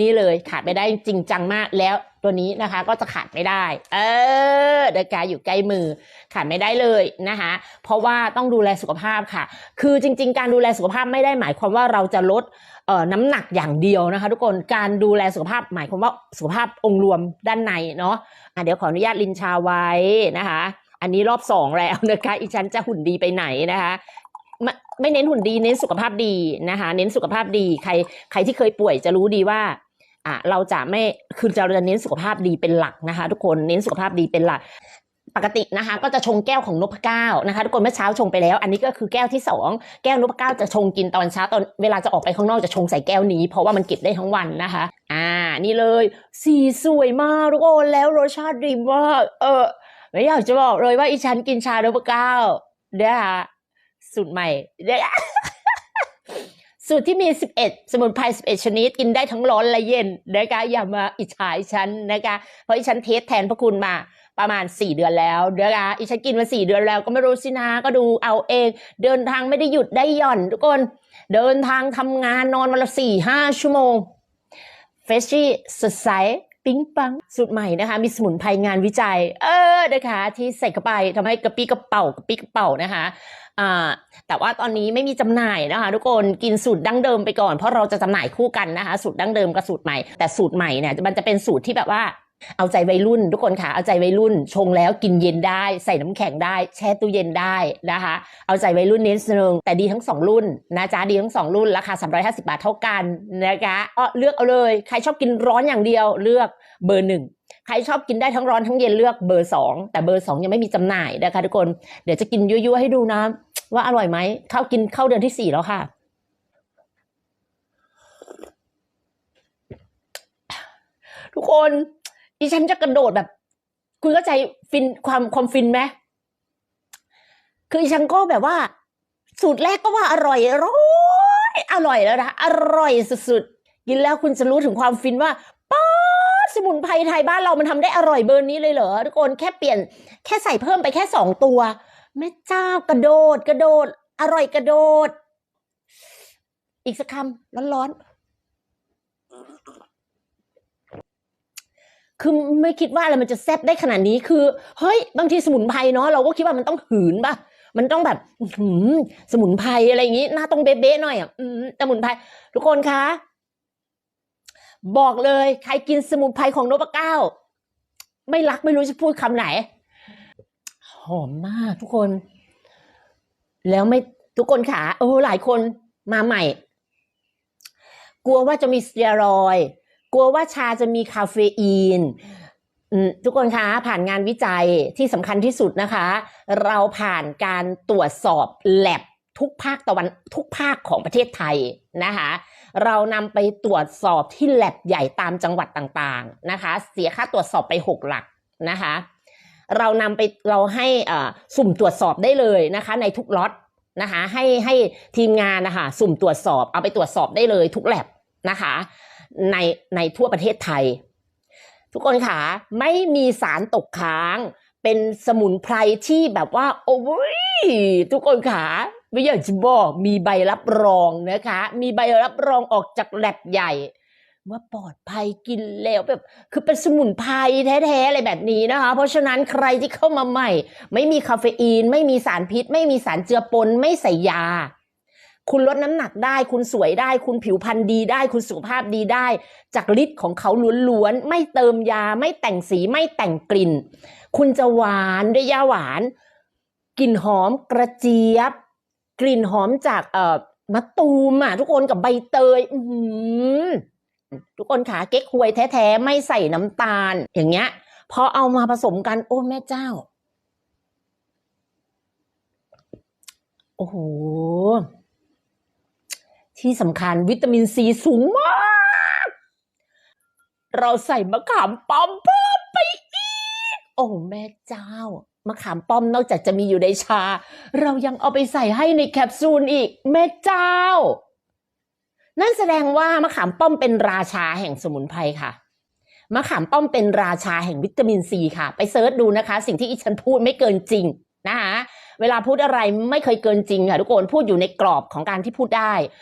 นี่เลยขาดไม่ได้จริงจังมากแล้วตัวนี้นะคะก็จะขาดไม่ได้ เออเดกาอยู่ใกล้มือขาดไม่ได้เลยนะคะ เพราะว่าต้องดูแลสุขภาพค่ะ คือจริง ๆ การดูแลสุขภาพไม่ได้หมายความว่าเราจะลดเอ่อน้ำหนักอย่างเดียวนะคะ ทุกคนการดูแลสุขภาพหมายความว่าสุขภาพองค์รวมด้านในเนาะอะเดี๋ยวขออนุญาตลินชาไว้นะคะ อันนี้รอบสองแล้วนะคะอีฉันจะหุ่นดีไปไหนนะคะไม่เน้นหุ่นดีเน้นสุขภาพดีนะคะ เน้นสุขภาพดีใครใครที่เคยป่วยจะรู้ดีว่า อะเราจะไม่คือเราจะเน้นสุขภาพดีเป็นหลักนะคะ ทุกคนเน้นสุขภาพดีเป็นหลัก ปกตินะคะ ก็จะชงแก้วของนพเก้านะคะ ทุกคนเมื่อเช้าชงไปแล้ว อันนี้ก็คือแก้วที่สองแก้วนพเก้าจะชงกินตอนเช้าตอนเวลาจะออกไปข้างนอกจะชงใส่แก้วนี้ เพราะว่ามันเก็บได้ทั้งวันนะคะ อ่า นี่เลย สีสวยมากทุกคนแล้วรสชาติดีมากเออไม่อยากจะบอกเลยว่าอีฉันกินชานพเก้านะคะสูตรใหม่เด้อ สูตรที่มี 11 สมุนไพร 11 ชนิด กินได้ทั้งร้อนและเย็นนะคะ อย่ามาอิจฉาฉันนะคะ เพราะฉันเทสแทนพระคุณมาประมาณ 4 เดือนแล้วนะคะอีฉันกินมา 4 เดือนแล้วก็ไม่รู้สินะ ก็ดูเอาเอง เดินทางไม่ได้หยุดได้หย่อนทุกคน เดินทางทำงานนอนวันละ 4 5 ชั่วโมงเฟชชี่สดใส ปิ๊งปังสูตรใหม่นะคะ มีสมุนไพรงานวิจัย เออนะคะ ที่ใส่เข้าไปทำให้กระปี้กระเป๋ากระปี้กระเป๋านะคะอ่าแต่ว่าตอนนี้ไม่มีจำหน่ายนะคะทุกคนกินสูตรดั้งเดิมไปก่อนเพราะเราจะจำหน่ายคู่กันนะคะ สูตรดั้งเดิมกับสูตรใหม่แต่สูตรใหม่เนี่ยมันจะเป็นสูตรที่แบบว่า เอาใจวัยรุ่น ทุกคนค่ะเอาใจวัยรุ่น ชงแล้วกินเย็นได้ ใส่น้ำแข็งได้ แช่ตู้เย็นได้นะคะ เอาใจวัยรุ่นเนิดนึงแต่ดีทั้งสองรุ่นนะจ๊ะดีทั้งสองรุ่นราคา 350 บาทเท่ากันนะคะเอ้อเลือกเอาเลยใครชอบกินร้อนอย่างเดียวเลือกเบอร์หนึ่งใครชอบกินได้ทั้งร้อนทั้งเย็นเลือกเบอร์สองแต่เบอร์สองยังไม่มีจำหน่ายนะคะทุกคนเดี๋ยวจะกินยั่วๆให้ดูนะ ว่าอร่อยไหมเข้ากินเข้าเดือนที่สี่แล้วค่ะทุกคน ดิฉันจะกระโดดแบบ คุณเข้าใจฟินความความฟินไหมคือดิฉันก็แบบว่า สูตรแรกก็ว่าอร่อยอร่อยอร่อยแล้วนะอร่อยสุดๆกินแล้วคุณจะรู้ถึงความฟินว่าป๊าสมุนไพรไทยบ้านเรามันทำได้อร่อยเบอร์นี้เลยเหรอทุกคนแค่เปลี่ยน แค่ใส่เพิ่มไปแค่สองตัวแม่เจ้ากระโดดกระโดด อร่อยกระโดด อีกสักคำร้อนๆ คือไม่คิดว่าอะไรมันจะแซ่บได้ขนาดนี้คือเฮ้ยบางทีสมุนไพรเนาะเราก็คิดว่ามันต้องหืนป่ะมันต้องแบบหือสมุนไพรอะไรอย่างงี้หน้าต้องเบ๊ะๆหน่อยอะอืมสมุนไพรทุกคนคะ บอกเลยใครกินสมุนไพรของนพเก้า ไม่รักไม่รู้จะพูดคำไหน หอมมากทุกคน แล้วไม่ทุกคนขาโอ้หลายคนมาใหม่ กลัวว่าจะมีสเตียรอย กลัวว่าชาจะมีคาเฟอีนทุกคนคะผ่านงานวิจัยที่สำคัญที่สุดนะคะ เราผ่านการตรวจสอบแลบทุกภาคตะวันทุกภาคของประเทศไทยนะคะเรานำไปตรวจสอบที่แลบใหญ่ตามจังหวัดต่างๆนะคะ เสียค่าตรวจสอบไปหกหลักนะคะ เรานำไปเราให้สุ่มตรวจสอบได้เลยนะคะ ในทุกล็อตนะคะให้ให้ทีมงานนะคะสุ่มตรวจสอบเอาไปตรวจสอบได้เลยทุกแลบนะคะ ในในทั่วประเทศไทย ทุกคนค่ะไม่มีสารตกค้าง เป็นสมุนไพรที่แบบว่า โอ้ยทุกคนค่ะไม่อยากจะบอกมีใบรับรองนะคะ มีใบรับรองออกจากแลบใหญ่ว่าปลอดภัยกินแล้วแบบ คือเป็นสมุนไพรแท้ๆอะไรแบบนี้นะคะ เพราะฉะนั้นใครที่เข้ามาใหม่ ไม่มีคาเฟอีน ไม่มีสารพิษ ไม่มีสารเจือปนไม่ใส่ยา คุณลดน้ำหนักได้ คุณสวยได้ คุณผิวพรรณดีได้ คุณสุขภาพดีได้ จากฤทธิ์ของเขาล้วนๆ ไม่เติมยา ไม่แต่งสี ไม่แต่งกลิ่น คุณจะหวานด้วยยาหวาน กลิ่นหอมกระเจี๊ยบ กลิ่นหอมจากเอ่อมะตูมอะทุกคนกับใบเตย อือทุกคนขาเก๊กฮวยแท้ๆ ไม่ใส่น้ำตาล อย่างเงี้ย พอเอามาผสมกัน โอ้แม่เจ้า โอ้โห ที่สำคัญวิตามินซีสูงมาก เราใส่มะขามป้อมเพิ่มไปอีก โอ้แม่เจ้ามะขามป้อมนอกจากจะมีอยู่ในชา เรายังเอาไปใส่ให้ในแคปซูลอีก แม่เจ้า นั่นแสดงว่ามะขามป้อมเป็นราชาแห่งสมุนไพรค่ะมะขามป้อมเป็นราชาแห่งวิตามินซีค่ะ ไปเซิร์ชดูนะคะ สิ่งที่อีฉันพูดไม่เกินจริงนะคะเวลาพูดอะไรไม่เคยเกินจริงค่ะทุกคนพูดอยู่ในกรอบของการที่พูดได้